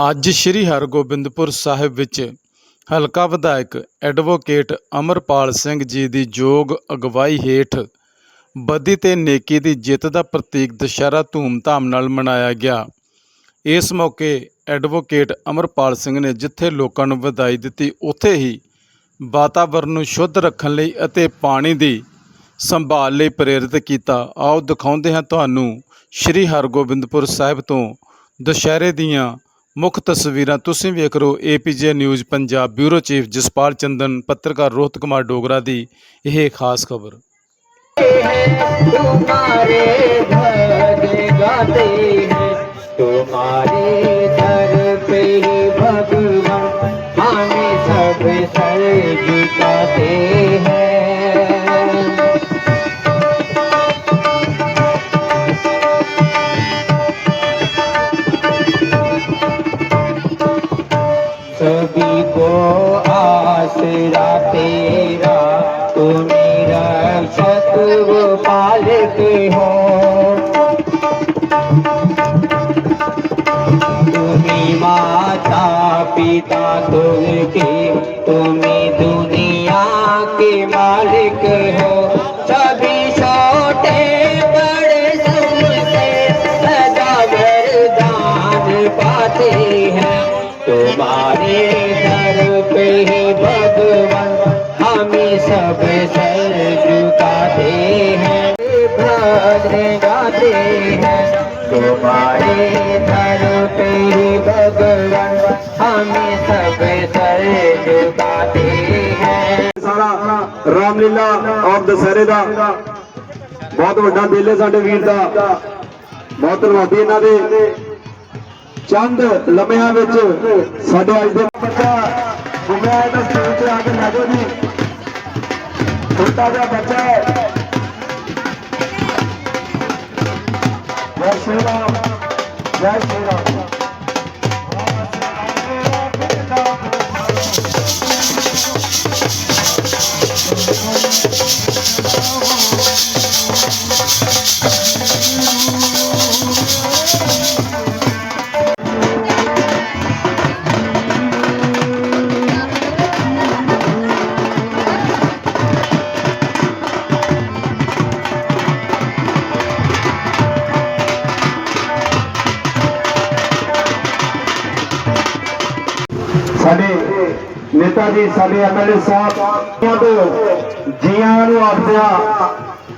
ਅੱਜ ਸ੍ਰੀ ਹਰਗੋਬਿੰਦਪੁਰ ਸਾਹਿਬ ਵਿੱਚ ਹਲਕਾ ਵਿਧਾਇਕ ਐਡਵੋਕੇਟ ਅਮਰਪਾਲ ਸਿੰਘ ਜੀ ਦੀ ਯੋਗ ਅਗਵਾਈ ਹੇਠ ਬਦੀ ਤੇ ਨੇਕੀ ਦੀ ਜਿੱਤ ਦਾ ਪ੍ਰਤੀਕ ਦੁਸਹਿਰਾ ਧੂਮਧਾਮ ਨਾਲ ਮਨਾਇਆ ਗਿਆ। ਇਸ ਮੌਕੇ ਐਡਵੋਕੇਟ ਅਮਰਪਾਲ ਸਿੰਘ ਨੇ ਜਿੱਥੇ ਲੋਕਾਂ ਨੂੰ ਵਧਾਈ ਦਿੱਤੀ, ਉੱਥੇ ਹੀ ਵਾਤਾਵਰਣ ਨੂੰ ਸ਼ੁੱਧ ਰੱਖਣ ਲਈ ਅਤੇ ਪਾਣੀ ਦੀ ਸੰਭਾਲ ਲਈ ਪ੍ਰੇਰਿਤ ਕੀਤਾ। ਆਓ ਦਿਖਾਉਂਦੇ ਹਾਂ ਤੁਹਾਨੂੰ ਸ੍ਰੀ ਹਰਗੋਬਿੰਦਪੁਰ ਸਾਹਿਬ ਤੋਂ ਦੁਸ਼ਹਿਰੇ ਦੀਆਂ ਮੁੱਖ ਤਸਵੀਰਾਂ ਤੁਸੀਂ ਵੇਖ ਰਹੇ ਹੋ APJ news Punjab bureau chief Jaspal Chandan ਪੱਤਰਕਾਰ ਰੋਹਿਤ ਕੁਮਾਰ ਡੋਗਰਾ ਦੀ ਇਹ ਖਾਸ ਖਬਰ तुम्हारे भज गाते हैं तुम्हारे दर पे ही भगवान हमें सब सर झुकाते हैं सभी को आसरा तेरा तुम्हें रक्षक वो पालक हो तुम्हें माता पिता तुमके तुम्हें दुनिया के मालिक हो सभी छोटे बड़े सबसे सदा वरदान पाते हैं तुम्हारे दर पे ही भगवान हमें सब सर झुकाते हैं भद्र गाते हैं तुम्हारे दर पे ही भगवान हमें सब सर झुकाते हैं ਸਾਰਾ ਰਾਮਲੀਲਾ ਔਰ ਦਸ਼ਹਰੇ ਦਾ ਬਹੁਤ ਵੱਡਾ ਦਿਲ ਹੈ ਸਾਡੇ ਵੀਰ ਦਾ ਬਹੁਤ ਧੰਨਵਾਦੀ ਇਹਨਾਂ ਦੇ ਚੰਦ ਲਮਿਆਂ ਵਿੱਚ ਸਾਡੇ ਅੱਜ ਦੇ ਬੱਚਾ ਗੁੰਮਿਆ ਤਾਂ ਸਟੇਜ ਤੇ ਆ ਕੇ ਲੈ ਜਾਓ ਜੀ। ਛੋਟਾ ਜਿਹਾ ਬੱਚਾ ਹੈ। ਜੈ ਸ਼੍ਰੀ ਰਾਮ, ਜੈ ਸ਼੍ਰੀ ਰਾਮ। ਸਾਡੇ ਜੀ, ਸਾਡੇ ਐਮਐਲਏ ਸਾਹਿਬ ਤੋਂ ਜੀਆਂ ਨੂੰ ਆਖਦਿਆਂ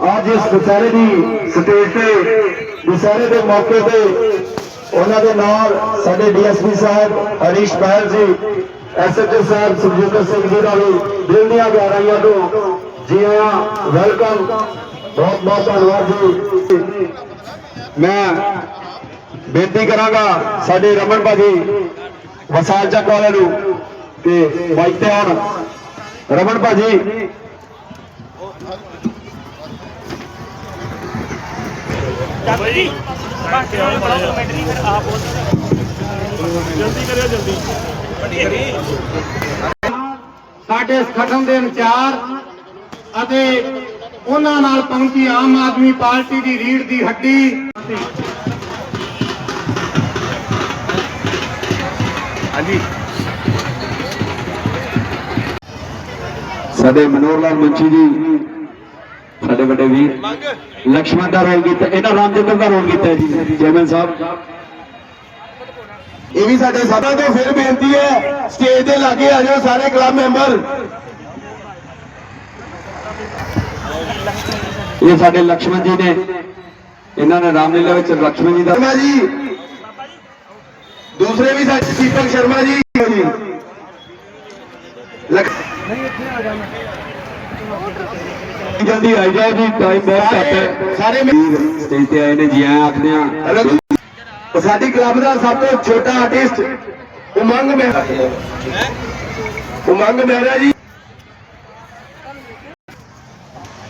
ਅੱਜ ਇਸ ਦੁਸਹਿਰੇ ਦੀ ਸਟੇਜ ਤੇ, ਦੁਸਹਿਰੇ ਦੇ ਮੌਕੇ ਤੇ ਉਹਨਾਂ ਦੇ ਨਾਲ ਸਾਡੇ ਡੀਐਸਪੀ ਸਾਹਿਬ ਹਰੀਸ਼ ਬਹਿਲ ਜੀ, ਐਸਐਚਓ ਸਾਹਿਬ ਸੁਖਜਿੰਦਰ ਸਿੰਘ ਜੀ ਦਾ ਵੀ ਦਿਲ ਦੀਆਂ ਗਹਿਰਾਈਆਂ ਤੋਂ ਜੀ ਆਇਆਂ ਵੈਲਕਮ। ਬਹੁਤ ਬਹੁਤ ਧੰਨਵਾਦ ਜੀ। ਮੈਂ ਬੇਨਤੀ ਕਰਾਂਗਾ ਸਾਡੇ ਰਮਨ ਭਾਜੀ, ਵਸਾਲ ਚੱਕ ਵਾਲਿਆਂ ਨੂੰ ਤੇ ਮਾਈਕ ਤੇ ਰਮਨ ਭਾਜੀ। ਜੀ ਬਾਕੀ ਹੁਣ ਬੜਾ ਕਮੈਂਟਰੀ ਫਿਰ ਆਪ ਬੋਲ ਜਲਦੀ ਕਰਿਓ ਜਲਦੀ ਸਾਡੇ ਸੰਗਠਨ ਦੇ ਇੰਚਾਰਜ ਅਤੇ ਉਹਨਾਂ ਨਾਲ ਪਹੁੰਚੀ ਆਮ ਆਦਮੀ ਪਾਰਟੀ ਦੀ ਰੀੜ ਦੀ ਹੱਡੀ। ਹਾਂਜੀ। ਸਾਡੇ ਮਨੋਰ ਲਾਲ ਮੰਚੀ ਜੀ, ਸਾਡੇ ਵੱਡੇ ਵੀਰ ਲక్ష్ਮਣ ਦਾ ਰੋਲ ਕੀਤਾ, ਇਹਨਾਂ ਰਾਮ ਰਾਮਚੰਦਰ ਦਾ ਰੋਲ ਕੀਤਾ ਜੀ ਜੈਮਨ ਸਾਹਿਬ। ਇਹ ਵੀ ਸਾਡੇ ਸਾਡਾ ਤੋਂ ਫਿਰ ਬੇਨਤੀ ਹੈ ਸਟੇਜ ਦੇ ਲਾਗੇ ਆ ਜਾਓ ਸਾਰੇ ਕਲੱਬ ਮੈਂਬਰ ਇਹ ਸਾਡੇ ਲక్ష్ਮਣ ਜੀ ਨੇ, ਇਹਨਾਂ ਨੇ ਰਾਮਲੀਲਾ ਵਿੱਚ ਲక్ష్ਮਣ ਜੀ ਦਾ ਜੀ, ਦੂਸਰੇ ਵੀ ਸਾਡੇ ਦੀਪਕ ਸ਼ਰਮਾ ਜੀ। ਜਲਦੀ ਆਈ ਜਾਓ ਜੀ ਟਾਈਮ ਬਹੁਤ ਘੱਟ ਹੈ ਸਾਰੇ ਸਟੇਜ ਤੇ ਆਏ ਨੇ ਜੀ ਆਇਆਂ ਆਖਦੇ ਆ ਉਹ ਸਾਡੀ ਕਲੱਬ ਦਾ ਸਭ ਤੋਂ ਛੋਟਾ ਆਰਟਿਸਟ ਉਮੰਗ ਮਹਿਰਾ ਉਮੰਗ ਮਹਿਰਾ ਜੀ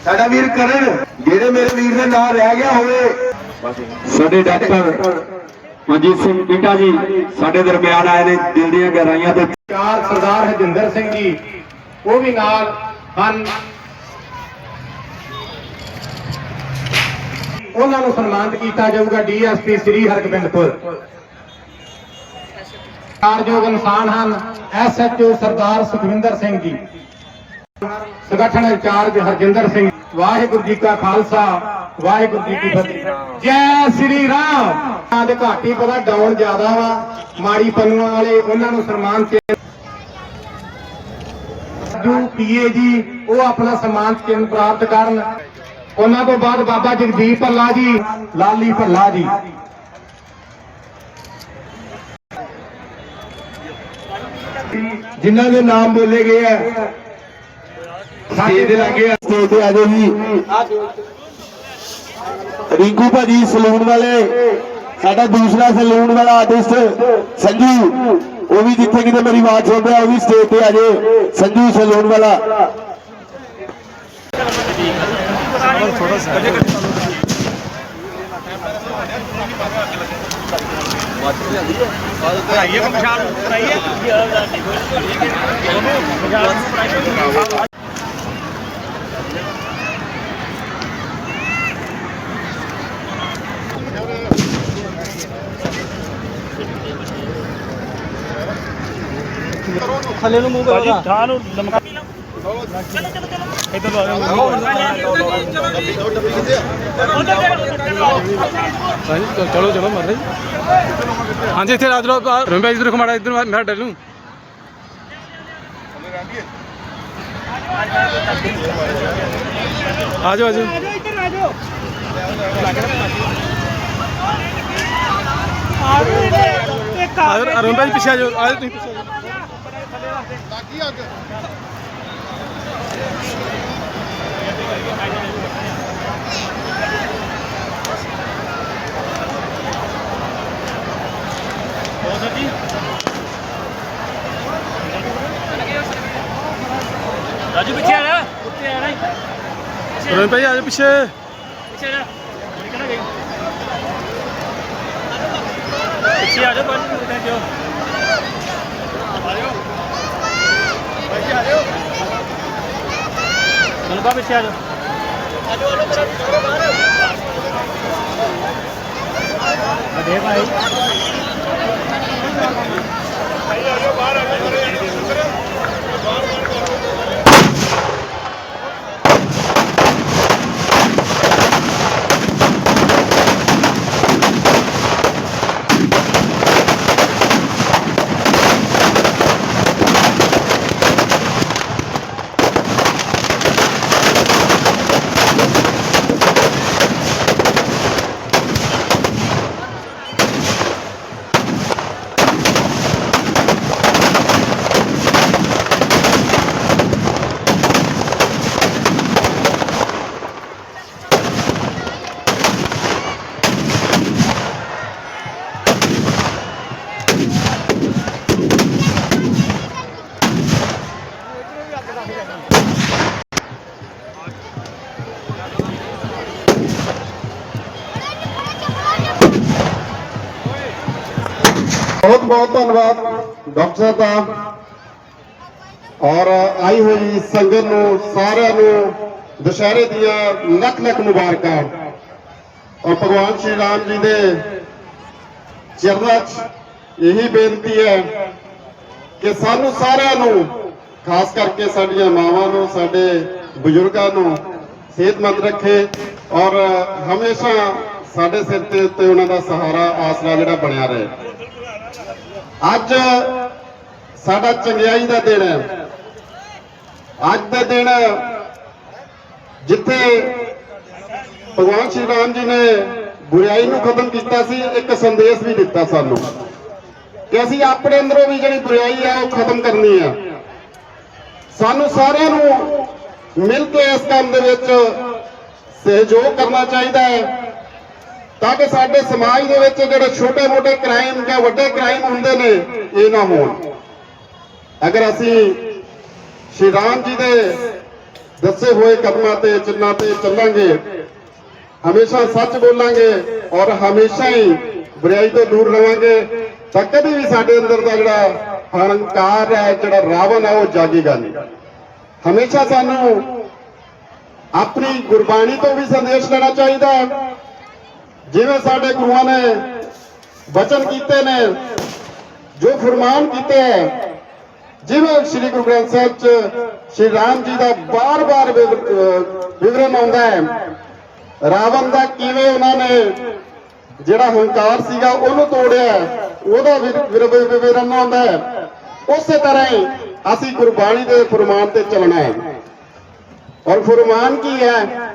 ਸਾਡਾ ਵੀਰ ਕਰਨ ਜਿਹੜੇ ਮੇਰੇ ਵੀਰ ਦੇ ਨਾਂ ਰਹਿ ਗਿਆ ਹੋਵੇ ਸਾਡੇ ਡਾਕਟਰ ਮਨਜੀਤ ਸਿੰਘ ਬੀਟਾ ਜੀ, ਸਾਡੇ ਦਰਮਿਆਨ ਆਏ ਨੇ ਦਿਲ ਦੀਆਂ ਗਹਿਰਾਈਆਂ ਤੋਂ। ਚਾਰ ਸਰਦਾਰ ਹਰਜਿੰਦਰ ਸਿੰਘ ਜੀ, ਉਹ ਵੀ ਨਾਲ ਹਨ। ਉਹਨਾਂ ਨੂੰ ਸਨਮਾਨਿਤ ਕੀਤਾ ਜਾਊਗਾ ਡੀਐਸਪੀ ਸ੍ਰੀ ਹਰਗੋਬਿੰਦਪੁਰ। ਕਾਰਜੋਗ ਇਨਸਾਨ ਹਨ ਐਸਐਚਓ ਸਰਦਾਰ ਸੁਖਵਿੰਦਰ ਸਿੰਘ ਜੀ। ਸੰਗਠਨ ਇੰਚਾਰਜ ਹਰਜਿੰਦਰ ਸਿੰਘ ਵਾਹਿਗੁਰੂ ਜੀ ਕਾ ਖਾਲਸਾ ਵਾਹਿਗੁਰੂ ਜੀ ਕੀ ਫਤਿਹ। ਜੈ ਸ੍ਰੀ ਰਾਮ। ਦੇ ਘਾਟੀ ਪਤਾ ਡਾਊਨ ਜ਼ਿਆਦਾ ਵਾ। ਮਾੜੀ ਪੰਨੂਆਂ ਵਾਲੇ ਉਹਨਾਂ ਨੂੰ ਸਨਮਾਨ ਜੋ ਪੀਏ ਜੀ ਉਹ ਆਪਣਾ ਸਨਮਾਨ ਚਿੰਨ੍ਹ ਪ੍ਰਾਪਤ ਕਰਨ। ਉਹਨਾਂ ਤੋਂ ਬਾਅਦ ਬਾਬਾ ਜਗਦੀਪ ਭੱਲਾ ਜੀ ਲਾਲੀ ਭੱਲਾ ਜੀ। ਜਿਨ੍ਹਾਂ ਦੇ ਨਾਮ ਬੋਲੇ ਗਏ ਆ। ਸਟੇਜ ਦੇ ਲੱਗੇ ਆ। ਸਟੇਜ ਤੇ ਆ ਜੀ। ਰਿੰਕੂ ਭਾਜੀ, ਸਲੂਨ ਵਾਲੇ। ਸਾਡਾ ਦੂਸਰਾ ਸਲੂਨ ਵਾਲਾ ਆਰਟਿਸਟ ਸੰਜੂ। ਉਹ ਵੀ ਜਿੱਥੇ ਕਿਤੇ ਮੇਰੀ ਆਵਾਜ਼ ਸੁਣ ਰਿਹਾ, ਉਹ ਵੀ ਸਟੇਜ ਤੇ ਆ ਜਾਏ ਸੰਜੂ, ਸਲੂਨ ਵਾਲਾ। ਭਾਜੀ ਠਾਹ ਨੂੰ ਲਮਕਾ ਚਲੋ ਚਲੋ ਚਲੋ ਇਧਰ ਲੋ ਹਾਂਜੀ ਚ- ਚਲੋ ਚਲੋ ਮਰ ਹਾਂਜੀ, ਇੱਥੇ ਰਾਜ ਰੋ ਰੰਬਾ ਇਧਰ ਦੇਖੋ ਮਾੜਾ ਇਧਰ ਮੈਂ ਡਲੂ। ਆ ਜਾਓ ਆ ਜਾਓ ਇੱਧਰ ਆ ਜਾਓ ਇੱਕ ਆ ਜਾਓ ਰੰਬਾ ਜੀ ਪਿੱਛੇ ਆ ਜਾਓ ਆ ਜਾਓ ਤੁਸੀਂ ਪਿੱਛੇ ਆ ਜਾਓ। ਰਾਜੂ ਪਿੱਛੇ ਆ ਜਾ। ਪਿੱਛੇ ਆ ਜਾ ਰੰਬਾ ਜੀ ਆ ਜਾਓ ਪਿੱਛੇ। ਪਿੱਛੇ ਆ ਜਾ। ਪਿੱਛੇ ਆ ਜਾ ਭਾਜੀ ਕਿੱਥੇ ਜਾਓ ਆ ਜਾਓ ਭਾਜੀ ਆ ਜਾਓ ਚਲੋ ਬਾ ਪਿੱਛੇ ਆ ਜਾਓ ਅਦੇ ਭਾਈ ਬਹੁਤ ਬਹੁਤ ਡਾਕਟਰ ਸਾਹਿਬ ਦਾ। ਔਰ ਆਈ ਹੋਈ ਸੰਗਤ ਨੂੰ, ਸਾਰਿਆਂ ਨੂੰ ਦੁਸ਼ਹਿਰੇ ਦੀਆਂ ਲੱਖ ਲੱਖ ਮੁਬਾਰਕਾਂ। ਔਰ ਭਗਵਾਨ ਸ਼੍ਰੀ ਰਾਮ ਜੀ ਦੇ ਚਰਨਾਂ 'ਚ ਇਹੀ ਬੇਨਤੀ ਹੈ ਕਿ ਸਾਨੂੰ ਸਾਰਿਆਂ ਨੂੰ, ਖਾਸ ਕਰਕੇ ਸਾਡੀਆਂ ਮਾਵਾਂ ਨੂੰ, ਸਾਡੇ ਬਜ਼ੁਰਗਾਂ ਨੂੰ ਸਿਹਤਮੰਦ ਰੱਖੇ ਔਰ ਹਮੇਸ਼ਾ ਸਾਡੇ ਸਿਰ ਤੇ ਉੱਤੇ ਉਹਨਾਂ ਦਾ ਸਹਾਰਾ, ਆਸਰਾ ਜਿਹੜਾ ਬਣਿਆ ਰਹੇ। ਅੱਜ ਸਾਡਾ ਚੰਗਿਆਈ ਦਾ ਦਿਨ ਹੈ। ਅੱਜ ਦਾ ਦਿਨ ਜਿੱਥੇ ਭਗਵਾਨ ਸ਼੍ਰੀ ਰਾਮ ਜੀ ਨੇ ਬੁਰਾਈ ਨੂੰ ਖਤਮ ਕੀਤਾ ਸੀ, ਇੱਕ ਸੰਦੇਸ਼ ਵੀ ਦਿੱਤਾ ਸਾਨੂੰ ਕਿ ਅਸੀਂ ਆਪਣੇ ਅੰਦਰੋਂ ਵੀ ਜਿਹੜੀ ਬੁਰਾਈ ਹੈ, ਉਹ ਖਤਮ ਕਰਨੀ ਹੈ। ਸਾਨੂੰ ਸਾਰਿਆਂ ਨੂੰ ਮਿਲ ਕੇ ਇਸ ਕੰਮ ਦੇ ਵਿੱਚ ਸਹਿਯੋਗ ਕਰਨਾ ਚਾਹੀਦਾ ਹੈ। ਤਾਂ ਕਿ ਸਾਡੇ ਸਮਾਜ ਦੇ ਵਿੱਚ ਜਿਹੜੇ ਛੋਟੇ-ਮੋਟੇ ਕ੍ਰਾਈਮ ਜਾਂ ਵੱਡੇ ਕ੍ਰਾਈਮ ਹੁੰਦੇ ਨੇ, ਇਹ ਨਾ ਹੋਣ। ਅਗਰ ਅਸੀਂ ਸ਼੍ਰੀ ਰਾਮ ਜੀ ਦੇ ਦੱਸੇ ਹੋਏ ਕਦਮਾਂ ਤੇ, ਚਿੰਨ੍ਹਾਂ ਤੇ ਚੱਲਾਂਗੇ, ਹਮੇਸ਼ਾ ਸੱਚ ਬੋਲਾਂਗੇ ਔਰ ਹਮੇਸ਼ਾ ਹੀ ਬੁਰਾਈ ਤੋਂ ਦੂਰ ਰਵਾਂਗੇ, ਤਾਂ ਕਦੇ ਵੀ ਸਾਡੇ ਅੰਦਰ ਦਾ ਜਿਹੜਾ ਹੰਕਾਰ ਹੈ, ਜਿਹੜਾ ਰਾਵਣ ਹੈ, ਉਹ ਜਾਗੇਗਾ ਨਹੀਂ। ਹਮੇਸ਼ਾ ਸਾਨੂੰ ਆਪਣੀ ਗੁਰਬਾਣੀ ਤੋਂ ਵੀ ਸੰਦੇਸ਼ ਲੈਣਾ ਚਾਹੀਦਾ ਹੈ ਜਿਵੇਂ ਸਾਡੇ ਗੁਰੂਆਂ ਨੇ ਵਚਨ ਕੀਤੇ ਨੇ, ਜੋ ਫਰਮਾਨ ਕੀਤੇ ਹੈ ਜਿਵੇਂ ਸ੍ਰੀ ਗੁਰੂ ਗ੍ਰੰਥ ਸਾਹਿਬ ਚ ਸ਼੍ਰੀ ਰਾਮ ਜੀ ਦਾ ਬਾਰ-ਬਾਰ ਵਿਵਰ- ਅਹ ਵਿਵਰਣ ਆਉਂਦਾ ਹੈ, ਰਾਵਣ ਦਾ ਕਿਵੇਂ ਉਹਨਾਂ ਨੇ ਜਿਹੜਾ ਹੰਕਾਰ ਸੀਗਾ ਉਹਨੂੰ ਤੋੜਿਆ, ਉਹਦਾ ਵਿਰ- ਵਿਵਰਣ ਆਉਂਦਾ ਹੈ। ਉਸੇ ਤਰ੍ਹਾਂ ਹੀ ਅਸੀਂ ਗੁਰਬਾਣੀ ਦੇ ਫਰਮਾਨ ਤੇ ਚੱਲਣਾ ਹੈ। ਔਰ ਫਰਮਾਨ ਕੀ ਹੈ?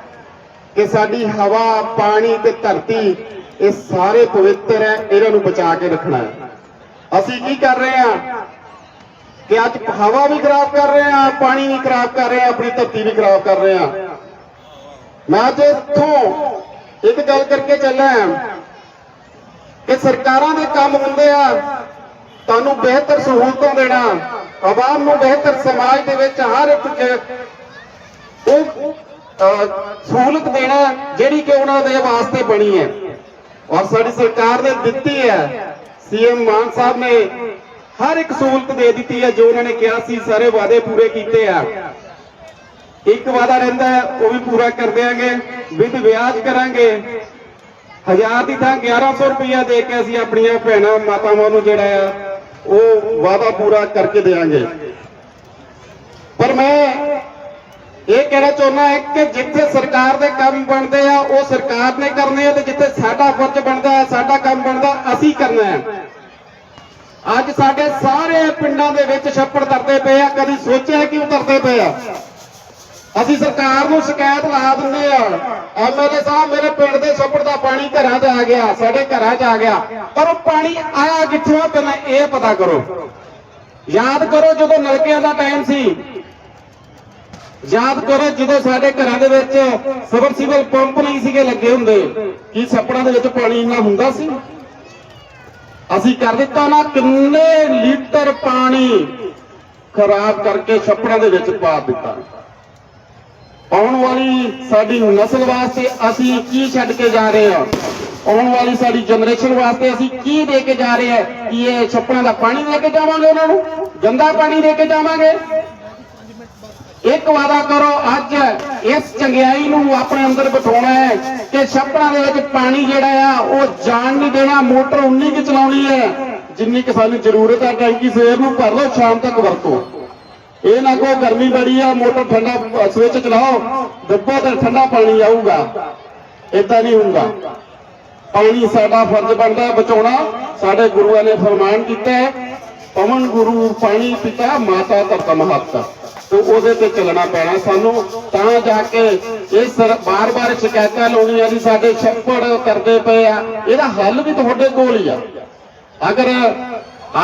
ਕਿ ਸਾਡੀ ਹਵਾ, ਪਾਣੀ ਤੇ ਧਰਤੀ ਇਹ ਸਾਰੇ ਪਵਿੱਤਰ ਹੈ, ਇਹਨਾਂ ਨੂੰ ਬਚਾ ਕੇ ਰੱਖਣਾ ਹੈ। ਅਸੀਂ ਕੀ ਕਰ ਰਹੇ ਹਾਂ? ਕਿ ਅੱਜ ਹਵਾ ਵੀ ਖਰਾਬ ਕਰ ਰਹੇ ਹਾਂ, ਪਾਣੀ ਵੀ ਖਰਾਬ ਕਰ ਰਹੇ ਹਾਂ, ਆਪਣੀ ਧਰਤੀ ਵੀ ਖਰਾਬ ਕਰ ਰਹੇ ਹਾਂ। ਮੈਂ ਅੱਜ ਇੱਥੋਂ ਇੱਕ ਗੱਲ ਕਰਕੇ ਚੱਲਿਆ ਕਿ ਸਰਕਾਰਾਂ ਦੇ ਕੰਮ ਹੁੰਦੇ ਆ, ਤੁਹਾਨੂੰ ਬਿਹਤਰ ਸਹੂਲਤਾਂ ਦੇਣਾ, ਆਵਾਮ ਨੂੰ ਬਿਹਤਰ ਸਮਾਜ ਦੇ ਵਿੱਚ ਹਰ ਇੱਕ ਉਹ ਸਹੂਲਤ ਦੇਣਾ ਜਿਹੜੀ ਕਿ ਉਹਨਾਂ ਦੇ ਵਾਸਤੇ ਬਣੀ ਹੈ। ਔਰ ਸਾਡੀ ਸਰਕਾਰ ਨੇ ਦਿੱਤੀ ਹੈ। ਸੀਐਮ ਮਾਨ ਸਾਹਿਬ ਨੇ ਹਰ ਇੱਕ ਸਹੂਲਤ ਦੇ ਦਿੱਤੀ ਹੈ, ਜੋ ਉਹਨਾਂ ਨੇ ਕਿਹਾ ਸੀ, ਸਾਰੇ ਵਾਅਦੇ ਪੂਰੇ ਕੀਤੇ ਆ। ਇੱਕ ਵਾਅਦਾ ਰਹਿੰਦਾ ਉਹ ਵੀ ਪੂਰਾ ਕਰ ਦਿਆਂਗੇ, ਵਿਦ ਵਿਆਜ ਕਰਾਂਗੇ। ਹਜ਼ਾਰ ਦੀ ਥਾਂ 1100 ਰੁਪਇਆ ਦੇ ਕੇ ਅਸੀਂ ਆਪਣੀਆਂ ਭੈਣਾਂ, ਮਾਤਾਵਾਂ ਨੂੰ ਜਿਹੜਾ ਆ, ਉਹ ਵਾਅਦਾ ਪੂਰਾ ਕਰਕੇ ਦੇਵਾਂਗੇ ਪਰ ਮੈਂ ਇਹ ਕਹਿਣਾ ਚਾਹੁੰਦਾ ਹੈ ਕਿ ਜਿੱਥੇ ਸਰਕਾਰ ਦੇ ਕੰਮ ਬਣਦੇ ਆ, ਉਹ ਸਰਕਾਰ ਨੇ ਕਰਨੇ ਆ ਤੇ ਜਿੱਥੇ ਸਾਡਾ ਫਰਜ਼ ਬਣਦਾ ਹੈ, ਸਾਡਾ ਕੰਮ ਬਣਦਾ, ਅਸੀਂ ਕਰਨਾ ਹੈ। ਅੱਜ ਸਾਡੇ ਸਾਰੇ ਪਿੰਡਾਂ ਦੇ ਵਿੱਚ ਛੱਪੜ ਤਰਦੇ ਪਏ ਆ, ਕਦੀ ਸੋਚਿਆ ਕਿ ਉਹ ਤਰਦੇ ਪਏ ਆ? ਅਸੀਂ ਸਰਕਾਰ ਨੂੰ ਸ਼ਿਕਾਇਤ ਲਾ ਦਿੰਦੇ ਆ। ਐਮਐਲਏ ਸਾਹਿਬ ਮੇਰੇ ਪਿੰਡ ਦੇ ਛੱਪੜ ਦਾ ਪਾਣੀ ਘਰਾਂ 'ਚ ਆ ਗਿਆ, ਸਾਡੇ ਘਰਾਂ 'ਚ ਆ ਗਿਆ। ਪਰ ਉਹ ਪਾਣੀ ਆਇਆ ਕਿੱਥੋਂ ਆ? ਪਹਿਲਾਂ ਇਹ ਪਤਾ ਕਰੋ। ਯਾਦ ਕਰੋ ਜਦੋਂ ਨਲਕਿਆਂ ਦਾ ਟਾਈਮ ਸੀ ਯਾਦ ਕਰੋ ਜਦੋਂ ਸਾਡੇ ਘਰਾਂ ਦੇ ਵਿੱਚ ਸਬਮਰਸੀਬਲ ਪੰਪ ਨਹੀਂ ਸੀਗੇ ਲੱਗੇ ਹੁੰਦੇ, ਕੀ ਛੱਪੜਾਂ ਦੇ ਵਿੱਚ ਪਾਣੀ ਇੰਨਾ ਹੁੰਦਾ ਸੀ? ਅਸੀਂ ਕਰ ਦਿੱਤਾ ਨਾ ਕਿੰਨੇ ਲੀਟਰ ਪਾਣੀ ਖਰਾਬ ਕਰਕੇ ਛੱਪੜਾਂ ਦੇ ਵਿੱਚ ਪਾ ਦਿੱਤਾ। ਆਉਣ ਵਾਲੀ ਸਾਡੀ ਨਸਲ ਵਾਸਤੇ ਅਸੀਂ ਕੀ ਛੱਡ ਕੇ ਜਾ ਰਹੇ ਹਾਂ? ਆਉਣ ਵਾਲੀ ਸਾਡੀ ਜਨਰੇਸ਼ਨ ਵਾਸਤੇ ਅਸੀਂ ਕੀ ਦੇ ਕੇ ਜਾ ਰਹੇ ਹਾਂ? ਕਿ ਇਹ ਛੱਪੜਾਂ ਦਾ ਪਾਣੀ ਲੈ ਕੇ ਜਾਵਾਂਗੇ ਉਹਨਾਂ ਨੂੰ? ਗੰਦਾ ਪਾਣੀ ਦੇ ਕੇ ਜਾਵਾਂਗੇ? ਇੱਕ ਵਾਦਾ ਕਰੋ, ਅੱਜ ਇਸ ਚੰਗਿਆਈ ਨੂੰ ਆਪਣੇ ਅੰਦਰ ਬਿਠਾਉਣਾ ਹੈ ਕਿ ਛੱਪੜਾਂ ਦੇ ਵਿੱਚ ਪਾਣੀ ਜਿਹੜਾ ਆ, ਉਹ ਜਾਣ ਨਹੀਂ ਦੇਣਾ, ਮੋਟਰ ਉਨੀ ਕਿ ਚਲਾਉਣੀ ਹੈ। ਜਿੰਨੀ ਕਿ ਸਾਨੂੰ ਜ਼ਰੂਰਤ ਹੈ ਟੈਂਕੀ ਸਵੇਰ ਨੂੰ ਭਰ ਲਓ, ਸ਼ਾਮ ਤੱਕ ਵਰਤੋ। ਇਹ ਨਾ ਕੋ ਗਰਮੀ ਬੜੀ ਆ, ਮੋਟਰ ਠੰਡਾ, ਸਵਿਚ ਚਲਾਓ ਡੱਬਾ ਤੇ ਠੰਡਾ ਪਾਣੀ ਆਊਗਾ। ਇਦਾਂ ਨਹੀਂ ਹੁੰਦਾ। ਪਾਣੀ ਸਾਡਾ ਫਰਜ਼ ਬਣਦਾ ਬਚਾਉਣਾ। ਸਾਡੇ ਗੁਰੂਆਂ ਨੇ ਫਰਮਾਨ ਕੀਤਾ ਹੈ ਪਵਨ ਗੁਰੂ ਪਾਣੀ ਪਿਤਾ, ਮਾਤਾ ਧਰਤ ਮਹੱਤ ਤੇ ਉਹਦੇ ਤੇ ਚੱਲਣਾ ਪੈਣਾ ਸਾਨੂੰ। ਤਾਂ ਜਾ ਕੇ ਇਹ ਬਾਰ-ਬਾਰ ਸ਼ਿਕਾਇਤਾਂ ਲਾਉਣੀਆਂ ਜੀ ਸਾਡੇ ਛੱਪੜ ਕਰਦੇ ਪਏ ਆ। ਇਹਦਾ ਹੱਲ ਵੀ ਤੁਹਾਡੇ ਕੋਲ ਹੀ ਆ। ਅਗਰ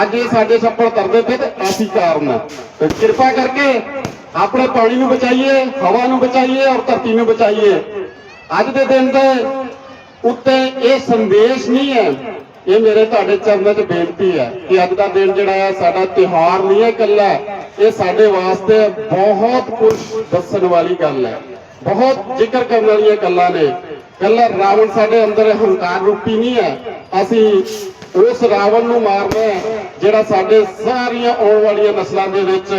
ਅੱਜ ਇਹ ਸਾਡੇ ਛੱਪੜ ਕਰਦੇ ਪਏ ਤੇ ਅਸੀਂ ਕਾਰਨ ਆ। ਤੇ ਕਿਰਪਾ ਕਰਕੇ ਆਪਣੇ ਪਾਣੀ ਨੂੰ ਬਚਾਈਏ, ਹਵਾ ਨੂੰ ਬਚਾਈਏ ਔਰ ਧਰਤੀ ਨੂੰ ਬਚਾਈਏ। ਅੱਜ ਦੇ ਦਿਨ ਦੇ ਉੱਤੇ ਇਹ ਸੰਦੇਸ਼ ਨਹੀਂ ਹੈ ਇਹ ਮੇਰੇ ਤੁਹਾਡੇ ਚਰਨਾਂ 'ਚ ਬੇਨਤੀ ਹੈ ਕਿ ਅੱਜ ਦਾ ਦਿਨ ਜਿਹੜਾ ਹੈ, ਸਾਡਾ ਤਿਉਹਾਰ ਨਹੀਂ ਹੈ ਇਕੱਲਾ, ਇਹ ਸਾਡੇ ਵਾਸਤੇ ਬਹੁਤ ਕੁਝ ਦੱਸਣ ਵਾਲੀ ਗੱਲ ਹੈ। ਬਹੁਤ ਜ਼ਿਕਰ ਕਰਨ ਵਾਲੀਆਂ ਗੱਲਾਂ ਨੇ। ਕੱਲਾ ਰਾਵਣ ਸਾਡੇ ਅੰਦਰ ਹੰਕਾਰ ਰੂਪੀ ਨਹੀਂ ਹੈ। ਅਸੀਂ ਉਸ ਰਾਵਣ ਨੂੰ ਮਾਰਨਾ ਹੈ, ਜਿਹੜਾ ਸਾਡੇ ਸਾਰੀਆਂ ਆਉਣ ਵਾਲੀਆਂ ਨਸਲਾਂ ਦੇ ਵਿੱਚ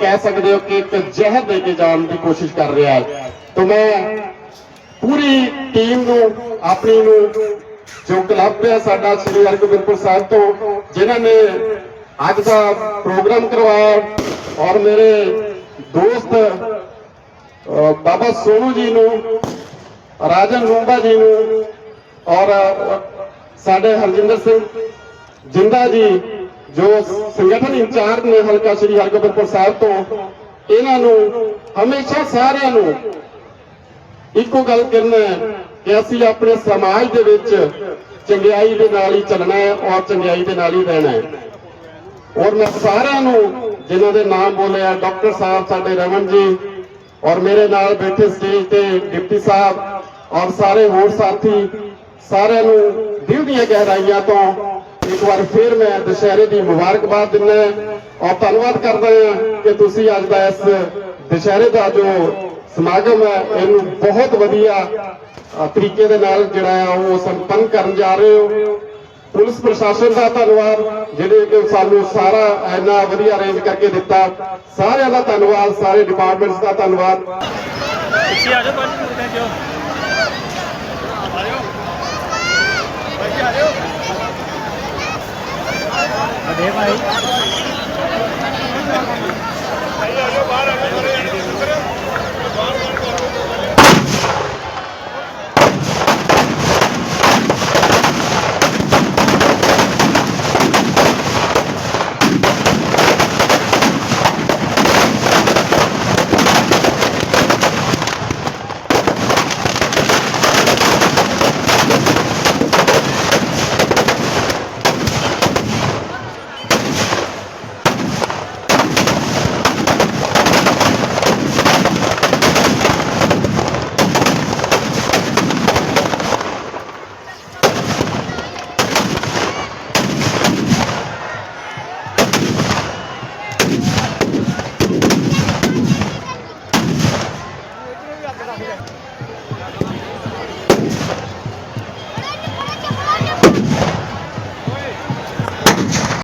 ਕਹਿ ਸਕਦੇ ਹੋ ਕਿ ਇੱਕ ਜ਼ਹਿਰ ਦੇ ਕੇ ਜਾਣ ਦੀ ਕੋਸ਼ਿਸ਼ ਕਰ ਰਿਹਾ ਹੈ। ਤਾਂ ਮੈਂ ਪੂਰੀ ਟੀਮ ਨੂੰ, ਆਪਣੀ ਨੂੰ ਜੋ ਕਲੱਬ ਹੈ ਸਾਡਾ ਸ੍ਰੀ ਹਰਗੋਬਿੰਦਪੁਰ ਸਾਹਿਬ ਤੋਂ, ਜਿਨ੍ਹਾਂ ਨੇ ਅੱਜ ਦਾ ਪ੍ਰੋਗਰਾਮ ਕਰਵਾਇਆ ਔਰ ਮੇਰੇ ਦੋਸਤ ਬਾਬਾ ਸੋਨੂ ਜੀ ਨੂੰ, ਰਾਜਨ ਰੂੰਬਾ ਜੀ ਨੂੰ ਔਰ ਸਾਡੇ ਹਰਜਿੰਦਰ ਸਿੰਘ ਜਿੰਦਾ ਜੀ, ਜੋ ਸੰਗਠਨ ਇੰਚਾਰਜ ਨੇ ਹਲਕਾ ਸ੍ਰੀ ਹਰਗੋਬਿੰਦਪੁਰ ਸਾਹਿਬ ਤੋਂ, ਇਹਨਾਂ ਨੂੰ ਹਮੇਸ਼ਾ ਸਾਰਿਆਂ ਨੂੰ ਇੱਕੋ ਗੱਲ ਕਰਨਾ ਹੈ ਕਿ ਅਸੀਂ ਆਪਣੇ ਸਮਾਜ ਦੇ ਵਿੱਚ ਚੰਗਿਆਈ ਦੇ ਨਾਲ ਹੀ ਚੱਲਣਾ ਹੈ ਔਰ ਚੰਗਿਆਈ ਦੇ ਨਾਲ ਹੀ ਰਹਿਣਾ ਹੈ। ਔਰ ਮੈਂ ਸਾਰਿਆਂ ਨੂੰ ਜਿਨ੍ਹਾਂ ਦੇ ਨਾਮ ਬੋਲਿਆ ਡਾਕਟਰ ਸਾਹਿਬ, ਸਾਡੇ ਰਮਨ ਜੀ ਔਰ ਮੇਰੇ ਨਾਲ ਬੈਠੇ ਸਟੇਜ ਤੇ ਡਿਪਟੀ ਸਾਹਿਬ ਔਰ ਸਾਰੇ ਹੋਰ ਸਾਥੀ, ਸਾਰਿਆਂ ਨੂੰ ਦਿਲ ਦੀਆਂ ਗਹਿਰਾਈਆਂ ਤੋਂ ਇੱਕ ਵਾਰ ਫਿਰ ਮੈਂ ਦੁਸ਼ਹਿਰੇ ਦੀ ਮੁਬਾਰਕਬਾਦ ਦਿੰਦਾ ਹਾਂ ਔਰ ਧੰਨਵਾਦ ਕਰਦਾ ਹਾਂ ਕਿ ਤੁਸੀਂ ਅੱਜ ਦਾ ਇਸ ਦੁਸ਼ਹਿਰੇ ਦਾ ਜੋ ਸਮਾਗਮ ਹੈ ਇਹਨੂੰ ਬਹੁਤ ਵਧੀਆ ਤਰੀਕੇ ਦੇ ਨਾਲ ਜਿਹੜਾ ਆ ਉਹ ਸੰਪੰਨ ਕਰਨ ਜਾ ਰਹੇ ਹੋ। ਪੁਲਿਸ ਪ੍ਰਸ਼ਾਸਨ ਦਾ ਧੰਨਵਾਦ ਜਿਹੜੇ ਕਿ ਸਾਨੂੰ ਸਾਰਾ ਇੰਨਾ ਵਧੀਆ ਅਰੇਂਜ ਕਰਕੇ ਦਿੱਤਾ। ਸਾਰਿਆਂ ਦਾ ਧੰਨਵਾਦ ਸਾਰੇ ਡਿਪਾਰਟਮੈਂਟਸ ਦਾ ਧੰਨਵਾਦ। ਪਿੱਛੇ ਆ ਜਾਓ ਭਾਜੀ ਥੈਂਕ ਯੂ ਆ ਜਾਓ। ਭਾਜੀ ਆ ਜਾਓ। ਅਦੇ ਭਾਈ।